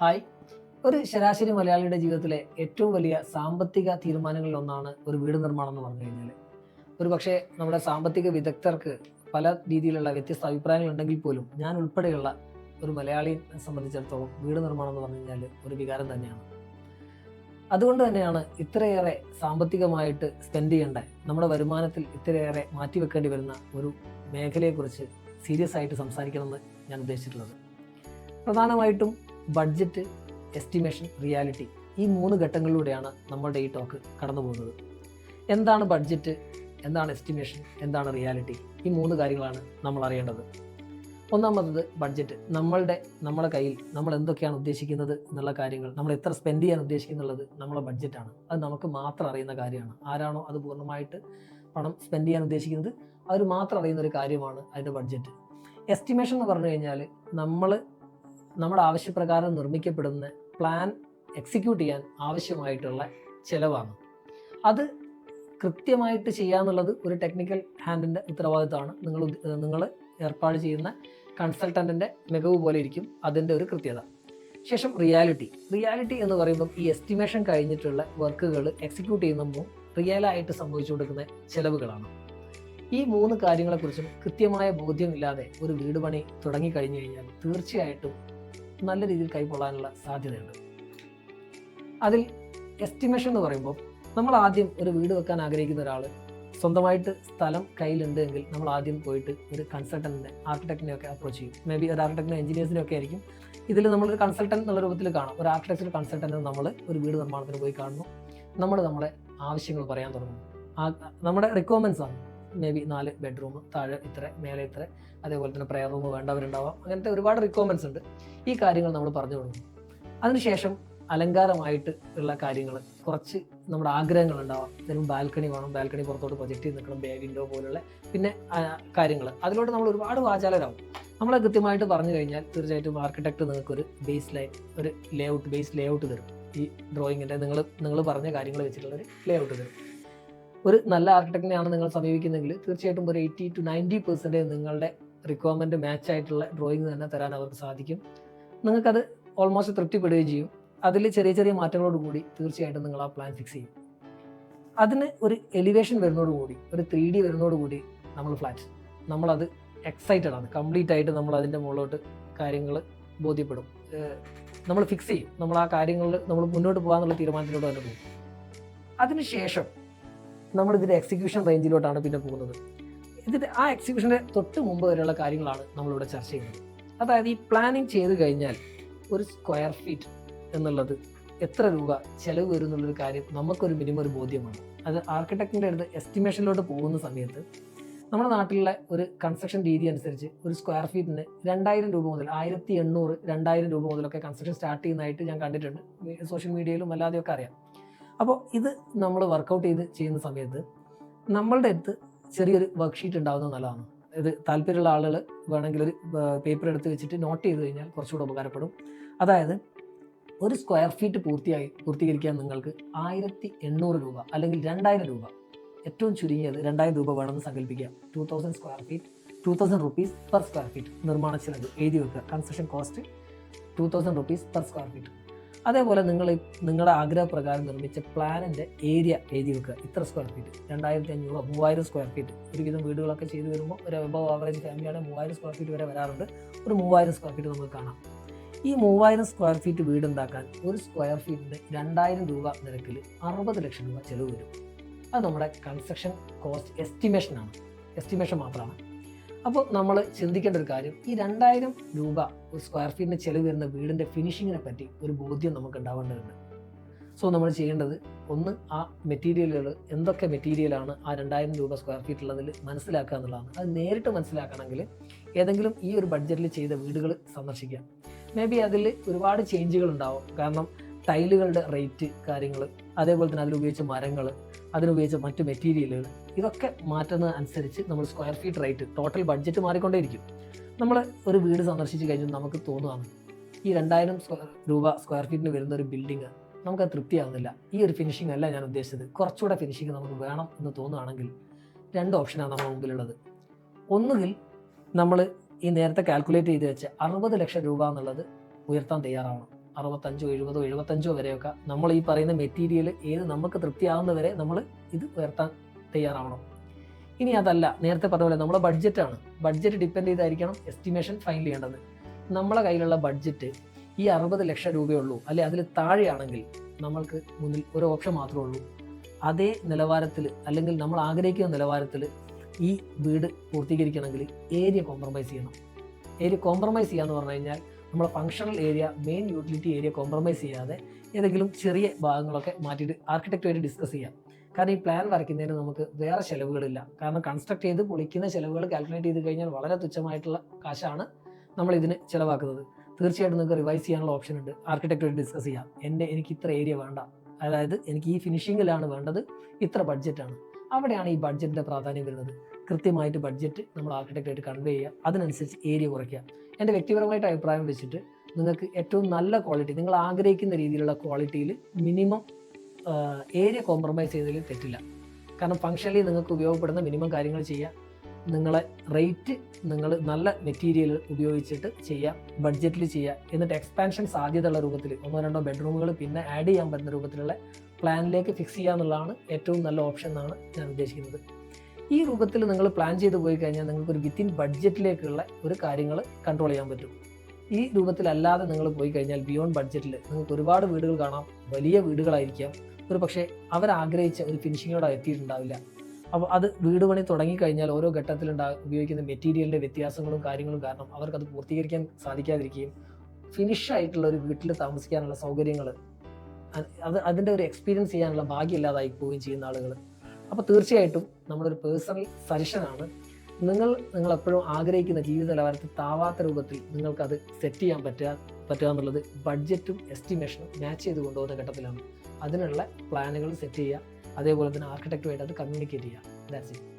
Hi. ഒരു ശരാശരി മലയാളിയുടെ ജീവിതത്തിലെ ഏറ്റവും വലിയ സാമ്പത്തിക തീരുമാനങ്ങളിൽ ഒന്നാണ് ഒരു വീട് നിർമ്മാണം എന്ന് പറഞ്ഞു കഴിഞ്ഞാൽ ഒരു പക്ഷേ നമ്മുടെ സാമ്പത്തിക വിദഗ്ധർക്ക് പല രീതിയിലുള്ള വ്യത്യസ്ത അഭിപ്രായങ്ങൾ ഉണ്ടെങ്കിൽ പോലും ഞാൻ ഉൾപ്പെടെയുള്ള ഒരു മലയാളിയെ സംബന്ധിച്ചിടത്തോളം വീട് നിർമ്മാണം എന്ന് പറഞ്ഞു കഴിഞ്ഞാൽ ഒരു വികാരം തന്നെയാണ്. അതുകൊണ്ട് തന്നെയാണ് ഇത്രയേറെ സാമ്പത്തികമായിട്ട് സ്പെൻഡ് ചെയ്യേണ്ട നമ്മുടെ വരുമാനത്തിൽ ഇത്രയേറെ മാറ്റി വെക്കേണ്ടി വരുന്ന ഒരു മേഖലയെക്കുറിച്ച് സീരിയസ് ആയിട്ട് സംസാരിക്കണമെന്ന് ഞാൻ ഉദ്ദേശിച്ചിട്ടുള്ളത്. പ്രധാനമായിട്ടും ബഡ്ജറ്റ് എസ്റ്റിമേഷൻ റിയാലിറ്റി ഈ മൂന്ന് ഘട്ടങ്ങളിലൂടെയാണ് നമ്മളുടെ ഈ ടോക്ക് കടന്നു പോകുന്നത്. എന്താണ് ബഡ്ജറ്റ് എന്താണ് എസ്റ്റിമേഷൻ എന്താണ് റിയാലിറ്റി ഈ മൂന്ന് കാര്യങ്ങളാണ് നമ്മൾ അറിയേണ്ടത്. ഒന്നാമത്തത് ബഡ്ജറ്റ് നമ്മളുടെ നമ്മുടെ കയ്യിൽ നമ്മൾ എന്തൊക്കെയാണ് ഉദ്ദേശിക്കുന്നത് എന്നുള്ള കാര്യങ്ങൾ നമ്മൾ എത്ര സ്പെൻഡ് ചെയ്യാൻ ഉദ്ദേശിക്കുന്നുള്ളത് നമ്മളെ ബഡ്ജറ്റാണ് അത് നമുക്ക് മാത്രം അറിയുന്ന കാര്യമാണ്. ആരാണോ അത് പൂർണമായിട്ട് പണം സ്പെൻഡ് ചെയ്യാൻ ഉദ്ദേശിക്കുന്നത് അവർ മാത്രം അറിയുന്ന ഒരു കാര്യമാണ് അതിന്റെ ബഡ്ജറ്റ് എസ്റ്റിമേഷൻ എന്ന് പറഞ്ഞു കഴിഞ്ഞാൽ നമ്മൾ നമ്മുടെ ആവശ്യപ്രകാരം നിർമ്മിക്കപ്പെടുന്ന പ്ലാൻ എക്സിക്യൂട്ട് ചെയ്യാൻ ആവശ്യമായിട്ടുള്ള ചിലവാണ്. അത് കൃത്യമായിട്ട് ചെയ്യാന്നുള്ളത് ഒരു ടെക്നിക്കൽ ഹാൻഡിന്റെ ഉത്തരവാദിത്തമാണ്. നിങ്ങൾ നിങ്ങൾ ഏർപ്പാട് ചെയ്യുന്ന കൺസൾട്ടന്റിന്റെ മികവ് പോലെ ഇരിക്കും അതിന്റെ ഒരു കൃത്യത. ശേഷം റിയാലിറ്റി റിയാലിറ്റി എന്ന് പറയുമ്പം ഈ എസ്റ്റിമേഷൻ കഴിഞ്ഞിട്ടുള്ള വർക്കുകൾ എക്സിക്യൂട്ട് ചെയ്യുമ്പോൾ റിയലായിട്ട് സംഭവിച്ചു കൊടുക്കുന്ന ചിലവുകളാണ്. ഈ മൂന്ന് കാര്യങ്ങളെക്കുറിച്ചും കൃത്യമായ ബോധ്യമില്ലാതെ ഒരു വീട് പണി തുടങ്ങിക്കഴിഞ്ഞു കഴിഞ്ഞാൽ തീർച്ചയായിട്ടും നല്ല രീതിയിൽ കൈക്കൊള്ളാനുള്ള സാധ്യതയുണ്ട്. അതിൽ എസ്റ്റിമേഷൻ എന്ന് പറയുമ്പോൾ നമ്മൾ ആദ്യം ഒരു വീട് വെക്കാൻ ആഗ്രഹിക്കുന്ന ഒരാൾ സ്വന്തമായിട്ട് സ്ഥലം കയ്യിലുണ്ട് എങ്കിൽ നമ്മൾ ആദ്യം പോയിട്ട് ഒരു കൺസൾട്ടന്റിനെ ആർക്കിടെക്റ്റിനെ ഒക്കെ അപ്രോച്ച് ചെയ്യും. മേ ബി ഒരു ആർക്കിടെക്റ്റിനെ എഞ്ചിനീയേഴ്സിനെ ഒക്കെ ആയിരിക്കും. ഇതിൽ നമ്മളൊരു കൺസൾട്ടന്റ് എന്നുള്ള രൂപത്തിൽ കാണും. ഒരു ആർക്കിടെക്ചർ കൺസൾട്ടന്റ് നമ്മൾ ഒരു വീട് നിർമ്മാണത്തിന് പോയി കാണുന്നു. നമ്മൾ നമ്മുടെ ആവശ്യങ്ങൾ പറയാൻ തുടങ്ങുന്നു. നമ്മുടെ റിക്വയർമെന്റ്സ് ആണ്. മേ ബി നാല് ബെഡ്റൂം താഴെ ഇത്ര മേലെ ഇത്ര അതേപോലെ തന്നെ പ്രയർ റൂം വേണ്ടവരുണ്ടാവാം. അങ്ങനത്തെ ഒരുപാട് റിക്വയർമെന്റ്സ് ഉണ്ട്. ഈ കാര്യങ്ങൾ നമ്മൾ പറഞ്ഞു കൊടുക്കും അതിനുശേഷം അലങ്കാരമായിട്ട് ഉള്ള കാര്യങ്ങൾ കുറച്ച് നമ്മുടെ ആഗ്രഹങ്ങൾ ഉണ്ടാവാം. ഇതിനും ബാൽക്കണി വേണം ബാൽക്കണി പുറത്തോട്ട് പ്രൊജക്റ്റ് ചെയ്ത് നിൽക്കണം ബേ വിൻഡോ പോലുള്ള പിന്നെ കാര്യങ്ങൾ. അതിലോട്ട് നമ്മൾ ഒരുപാട് വാചാലരാകും നമ്മൾ കൃത്യമായിട്ട് പറഞ്ഞു കഴിഞ്ഞാൽ തീർച്ചയായിട്ടും ആർക്കിടെക്ട് നിങ്ങൾക്ക് ഒരു ബേസ് ലൈൻ ഒരു layout base layout തരും. ഈ ഡ്രോയിങ്ങിന്റെ നിങ്ങൾ നിങ്ങൾ പറഞ്ഞ കാര്യങ്ങൾ വെച്ചിട്ടുള്ളൊരു ലേ ഔട്ട് തരും. ഒരു നല്ല ആർക്കിടെക്റ്റിനെയാണ് നിങ്ങൾ സമീപിക്കുന്നതെങ്കിൽ തീർച്ചയായിട്ടും ഒരു എയ്റ്റി ടു നയന്റി പെർസെന്റേജ് നിങ്ങളുടെ റിക്വയർമെന്റ് മാച്ച് ആയിട്ടുള്ള ഡ്രോയിങ് തന്നെ തരാൻ അവർക്ക് സാധിക്കും. നിങ്ങൾക്കത് ഓൾമോസ്റ്റ് തൃപ്തിപ്പെടുകയും ചെയ്യും. അതിൽ ചെറിയ ചെറിയ മാറ്റങ്ങളോട് കൂടി തീർച്ചയായിട്ടും നിങ്ങൾ ആ പ്ലാൻ ഫിക്സ് ചെയ്യും. അതിന് ഒരു എലിവേഷൻ വരുന്നതോടുകൂടി ഒരു ത്രീ ഡി വരുന്നതോടുകൂടി നമ്മൾ ഫ്ലാറ്റ് നമ്മളത് എക്സൈറ്റഡ് ആണ്. കംപ്ലീറ്റ് ആയിട്ട് നമ്മൾ അതിന്റെ മുകളിലോട്ട് കാര്യങ്ങൾ ബോധ്യപ്പെടും. നമ്മൾ ഫിക്സ് ചെയ്യും. നമ്മൾ ആ കാര്യങ്ങളിൽ നമ്മൾ മുന്നോട്ട് പോകാമെന്നുള്ള തീരുമാനത്തിലോട്ട് തന്നെ പോകും അതിനുശേഷം നമ്മൾ ഇതിന്റെ എക്സിക്യൂഷൻ റേഞ്ചിലോട്ടാണ് പിന്നെ പോകുന്നത്. ഇതിന്റെ ആ എക്സിക്യൂഷന്റെ തൊട്ട് മുമ്പ് വരെയുള്ള കാര്യങ്ങളാണ് നമ്മളിവിടെ ചർച്ച ചെയ്യുന്നത്. അതായത് ഈ പ്ലാനിങ് ചെയ്ത് കഴിഞ്ഞാൽ ഒരു സ്ക്വയർ ഫീറ്റ് എന്നുള്ളത് എത്ര രൂപ ചിലവ് വരും എന്നുള്ളൊരു കാര്യം നമുക്കൊരു മിനിമം ഒരു ബോധ്യമാണ്. അത് ആർക്കിടെക്റ്റിന്റെ അടുത്ത് എസ്റ്റിമേഷനിലോട്ട് പോകുന്ന സമയത്ത് നമ്മുടെ നാട്ടിലുള്ള ഒരു കൺസ്ട്രക്ഷൻ രീതി അനുസരിച്ച് ഒരു സ്ക്വയർ ഫീറ്റിന് രണ്ടായിരം രൂപ മുതൽ ആയിരത്തി എണ്ണൂറ് രണ്ടായിരം രൂപ മുതലൊക്കെ കൺസ്ട്രക്ഷൻ സ്റ്റാർട്ട് ചെയ്യുന്നതായിട്ട് ഞാൻ കണ്ടിട്ടുണ്ട്. സോഷ്യൽ മീഡിയയിലും അല്ലാതെയൊക്കെ അറിയാം. അപ്പോൾ ഇത് നമ്മൾ വർക്കൗട്ട് ചെയ്ത് ചെയ്യുന്ന സമയത്ത് നമ്മളുടെ അടുത്ത് ചെറിയൊരു വർക്ക്ഷീറ്റ് ഉണ്ടാകുന്നത് നല്ലതാണ്. ഇത് താല്പര്യമുള്ള ആളുകൾ വേണമെങ്കിൽ ഒരു പേപ്പർ എടുത്ത് വെച്ചിട്ട് നോട്ട് ചെയ്ത് കഴിഞ്ഞാൽ കുറച്ചുകൂടെ ഉപകാരപ്പെടും. അതായത് ഒരു സ്ക്വയർ ഫീറ്റ് പൂർത്തിയായി പൂർത്തീകരിക്കാൻ നിങ്ങൾക്ക് ആയിരത്തി എണ്ണൂറ് രൂപ അല്ലെങ്കിൽ രണ്ടായിരം രൂപ ഏറ്റവും ചുരുങ്ങിയത് രണ്ടായിരം രൂപ വേണമെന്ന് സങ്കല്പിക്കുക. Two thousand square feet two thousand rupees per square feet നിർമ്മാണ ചിലവ് എഴുതി വെക്കുക. Construction cost two thousand rupees per square feet അതേപോലെ നിങ്ങൾ നിങ്ങളുടെ ആഗ്രഹപ്രകാരം നിർമ്മിച്ച പ്ലാനിന്റെ ഏരിയ എഴുതി വെക്കുക. ഇത്ര സ്ക്വയർ ഫീറ്റ് രണ്ടായിരത്തി അഞ്ഞൂറ് മൂവായിരം സ്ക്വയർ ഫീറ്റ് ഒരുവിധം വീടുകളൊക്കെ ചെയ്തു വരുമ്പോൾ ഒരു എബവ് ആവറേജ് ഫാമിലിയാണ് മൂവായിരം സ്ക്വയർ ഫീറ്റ് വരെ വരാറുണ്ട്. ഒരു മൂവായിരം സ്ക്വയർ ഫീറ്റ് നമുക്ക് കാണാം. ഈ മൂവായിരം സ്ക്വയർ ഫീറ്റ് വീടുണ്ടാക്കാൻ ഒരു സ്ക്വയർ ഫീറ്റിന് രണ്ടായിരം രൂപ നിരക്കിൽ അറുപത് ലക്ഷം രൂപ ചിലവ് വരും. അത് നമ്മുടെ കൺസ്ട്രക്ഷൻ കോസ്റ്റ് എസ്റ്റിമേഷനാണ് എസ്റ്റിമേഷൻ മാത്രമാണ്. അപ്പോൾ നമ്മൾ ചിന്തിക്കേണ്ട ഒരു കാര്യം ഈ രണ്ടായിരം രൂപ ഒരു സ്ക്വയർ ഫീറ്റിന് ചിലവ് വരുന്ന വീടിന്റെ ഫിനിഷിങ്ങിനെ പറ്റി ഒരു ബോധ്യം നമുക്ക് ഉണ്ടാവേണ്ടതുണ്ട്. സോ നമ്മൾ ചെയ്യേണ്ടത് ഒന്ന് ആ മെറ്റീരിയലുകൾ എന്തൊക്കെ മെറ്റീരിയലാണ് ആ രണ്ടായിരം രൂപ സ്ക്വയർ ഫീറ്റ് ഉള്ളതിൽ മനസ്സിലാക്കുക എന്നുള്ളതാണ്. അത് നേരിട്ട് മനസ്സിലാക്കണമെങ്കിൽ ഏതെങ്കിലും ഈ ഒരു ബഡ്ജറ്റിൽ ചെയ്ത വീടുകൾ സന്ദർശിക്കുക മേ ബി അതിൽ ഒരുപാട് ചേഞ്ചുകൾ ഉണ്ടാവും. കാരണം ടൈലുകളുടെ റേറ്റ് കാര്യങ്ങൾ അതേപോലെ തന്നെ അതിലുപയോഗിച്ച മരങ്ങൾ അതിനുപയോഗിച്ച മറ്റ് മെറ്റീരിയലുകൾ ഇതൊക്കെ മാറ്റുന്നത് അനുസരിച്ച് നമ്മൾ square feet rate total budget മാറിക്കൊണ്ടേയിരിക്കും. നമ്മൾ ഒരു വീട് സന്ദർശിച്ച് കഴിഞ്ഞാൽ നമുക്ക് തോന്നുകയാണ് ഈ രണ്ടായിരം സ്ക്വയർ രൂപ സ്ക്വയർ ഫീറ്റിന് വരുന്ന ഒരു ബിൽഡിങ് നമുക്ക് തൃപ്തിയാവുന്നില്ല. ഈ ഒരു ഫിനിഷിംഗ് അല്ല ഞാൻ ഉദ്ദേശിച്ചത്. കുറച്ചുകൂടെ ഫിനിഷിംഗ് നമുക്ക് വേണം എന്ന് തോന്നുകയാണെങ്കിൽ രണ്ട് ഓപ്ഷനാണ് നമ്മുടെ മുമ്പിലുള്ളത്. ഒന്നുകിൽ നമ്മൾ ഈ നേരത്തെ കാൽക്കുലേറ്റ് ചെയ്ത് വെച്ച് അറുപത് ലക്ഷം രൂപ എന്നുള്ളത് ഉയർത്താൻ തയ്യാറാവണം. അറുപത്തഞ്ചോ എഴുപതോ എഴുപത്തഞ്ചോ വരെയൊക്കെ നമ്മൾ ഈ പറയുന്ന മെറ്റീരിയൽ ഏത് നമുക്ക് തൃപ്തിയാവുന്ന വരെ നമ്മൾ ഇത് ഉയർത്താൻ തയ്യാറാവണം. ഇനി അതല്ല നേരത്തെ പറഞ്ഞ പോലെ നമ്മുടെ ബഡ്ജറ്റാണ് ബഡ്ജറ്റ് ഡിപ്പെൻഡ് ചെയ്തായിരിക്കണം എസ്റ്റിമേഷൻ ഫൈനൽ ചെയ്യേണ്ടത്. നമ്മളെ കയ്യിലുള്ള ബഡ്ജറ്റ് ഈ അറുപത് ലക്ഷം രൂപയുള്ളൂ അല്ലെ അതിൽ താഴെയാണെങ്കിൽ നമ്മൾക്ക് മുന്നിൽ ഒരു ഓപ്ഷൻ മാത്രമേ ഉള്ളൂ. അതേ നിലവാരത്തിൽ അല്ലെങ്കിൽ നമ്മൾ ആഗ്രഹിക്കുന്ന നിലവാരത്തിൽ ഈ വീട് പൂർത്തീകരിക്കണമെങ്കിൽ ഏരിയ കോംപ്രമൈസ് ചെയ്യണം. ഏരിയ കോംപ്രമൈസ് ചെയ്യാന്ന് പറഞ്ഞു കഴിഞ്ഞാൽ നമ്മളെ functional area main utility area compromise ചെയ്യാതെ ഏതെങ്കിലും ചെറിയ ഭാഗങ്ങളൊക്കെ മാറ്റിയിട്ട് ആർക്കിടെക്റ്റുമായിട്ട് ഡിസ്കസ് ചെയ്യാം. കാരണം ഈ പ്ലാൻ വരയ്ക്കുന്നതിന് നമുക്ക് വേറെ ചിലവുകളില്ല. കാരണം കൺസ്ട്രക്ട് ചെയ്ത് പൊളിക്കുന്ന ചിലവുകൾ കാൽക്കുലേറ്റ് ചെയ്ത് കഴിഞ്ഞാൽ വളരെ തുച്ഛമായിട്ടുള്ള കാശാണ് നമ്മൾ ഇതിന് ചിലവാക്കുന്നത്. തീർച്ചയായിട്ടും നിങ്ങൾക്ക് റിവൈസ് ചെയ്യാനുള്ള ഓപ്ഷൻ ഉണ്ട്. ആർക്കിടെക്റ്റുമായിട്ട് ഡിസ്കസ് ചെയ്യാം. എന്റെ എനിക്ക് ഇത്ര ഏരിയ വേണ്ട. അതായത് എനിക്ക് ഈ ഫിനിഷിങ്ങിലാണ് വേണ്ടത്. ഇത്ര ബഡ്ജറ്റാണ് അവിടെയാണ് ഈ ബഡ്ജറ്റിന്റെ പ്രാധാന്യം വരുന്നത്. കൃത്യമായിട്ട് ബഡ്ജറ്റ് നമ്മൾ ആർക്കിടെക്റ്റായിട്ട് കൺവേ ചെയ്യുക. അതിനനുസരിച്ച് ഏരിയ കുറയ്ക്കുക. എന്റെ വ്യക്തിപരമായിട്ട് അഭിപ്രായം വെച്ചിട്ട് നിങ്ങൾക്ക് ഏറ്റവും നല്ല ക്വാളിറ്റി നിങ്ങൾ ആഗ്രഹിക്കുന്ന രീതിയിലുള്ള ക്വാളിറ്റിയിൽ മിനിമം ഏരിയ കോംപ്രമൈസ് ചെയ്തതിൽ തെറ്റില്ല. കാരണം ഫങ്ഷനലി നിങ്ങൾക്ക് ഉപയോഗപ്പെടുന്ന മിനിമം കാര്യങ്ങൾ ചെയ്യാം. നിങ്ങളെ റേറ്റ് നിങ്ങൾ നല്ല മെറ്റീരിയൽ ഉപയോഗിച്ചിട്ട് ചെയ്യാം. ബഡ്ജറ്റിൽ ചെയ്യുക എന്നിട്ട് എക്സ്പാൻഷൻ സാധ്യതയുള്ള രൂപത്തിൽ ഒന്നോ രണ്ടോ ബെഡ്റൂമുകൾ പിന്നെ ആഡ് ചെയ്യാൻ പറ്റുന്ന രൂപത്തിലുള്ള പ്ലാനിലേക്ക് ഫിക്സ് ചെയ്യുക എന്നുള്ളതാണ് ഏറ്റവും നല്ല ഓപ്ഷൻ എന്നാണ് ഞാൻ ഉദ്ദേശിക്കുന്നത്. ഈ രൂപത്തിൽ നിങ്ങൾ പ്ലാൻ ചെയ്ത് പോയി കഴിഞ്ഞാൽ നിങ്ങൾക്ക് ഒരു വിത്തിൻ ബഡ്ജറ്റിലേക്കുള്ള ഒരു കാര്യങ്ങൾ കൺട്രോൾ ചെയ്യാൻ പറ്റും. ഈ രൂപത്തിലല്ലാതെ നിങ്ങൾ പോയി കഴിഞ്ഞാൽ ബിയോണ്ട് ബഡ്ജറ്റിൽ നിങ്ങൾക്ക് ഒരുപാട് വീടുകൾ കാണാം. വലിയ വീടുകളായിരിക്കാം. ഒരു പക്ഷേ അവരാഗ്രഹിച്ച ഒരു ഫിനിഷിങ്ങോടെ എത്തിയിട്ടുണ്ടാവില്ല. അപ്പോൾ അത് വീട് പണി തുടങ്ങിക്കഴിഞ്ഞാൽ ഓരോ ഘട്ടത്തിലുണ്ടാ ഉപയോഗിക്കുന്ന മെറ്റീരിയലിന്റെ വ്യത്യാസങ്ങളും കാര്യങ്ങളും കാരണം അവർക്കത് പൂർത്തീകരിക്കാൻ സാധിക്കാതിരിക്കുകയും ഫിനിഷ് ആയിട്ടുള്ള ഒരു വീട്ടിൽ താമസിക്കാനുള്ള സൗകര്യങ്ങൾ അത് അതിന്റെ ഒരു എക്സ്പീരിയൻസ് ചെയ്യാനുള്ള ഭാഗ്യമില്ലാതായി പോവുകയും ചെയ്യുന്ന ആളുകൾ അപ്പോൾ തീർച്ചയായിട്ടും നമ്മുടെ ഒരു പേഴ്സണൽ സജഷനാണ് നിങ്ങൾ നിങ്ങൾ എപ്പോഴും ആഗ്രഹിക്കുന്ന ജീവിത നിലവാരത്തിൽ താവാത്ത രൂപത്തിൽ നിങ്ങൾക്കത് സെറ്റ് ചെയ്യാൻ പറ്റുക പറ്റുക എന്നുള്ളത് ബഡ്ജറ്റും എസ്റ്റിമേഷനും മാച്ച് ചെയ്ത് കൊണ്ടുപോകുന്ന ഘട്ടത്തിലാണ്. അതിനുള്ള പ്ലാനുകൾ സെറ്റ് ചെയ്യുക. അതേപോലെ തന്നെ ആർക്കിടെക്റ്റുമായിട്ട് അത് കമ്മ്യൂണിക്കേറ്റ് ചെയ്യുക. That's it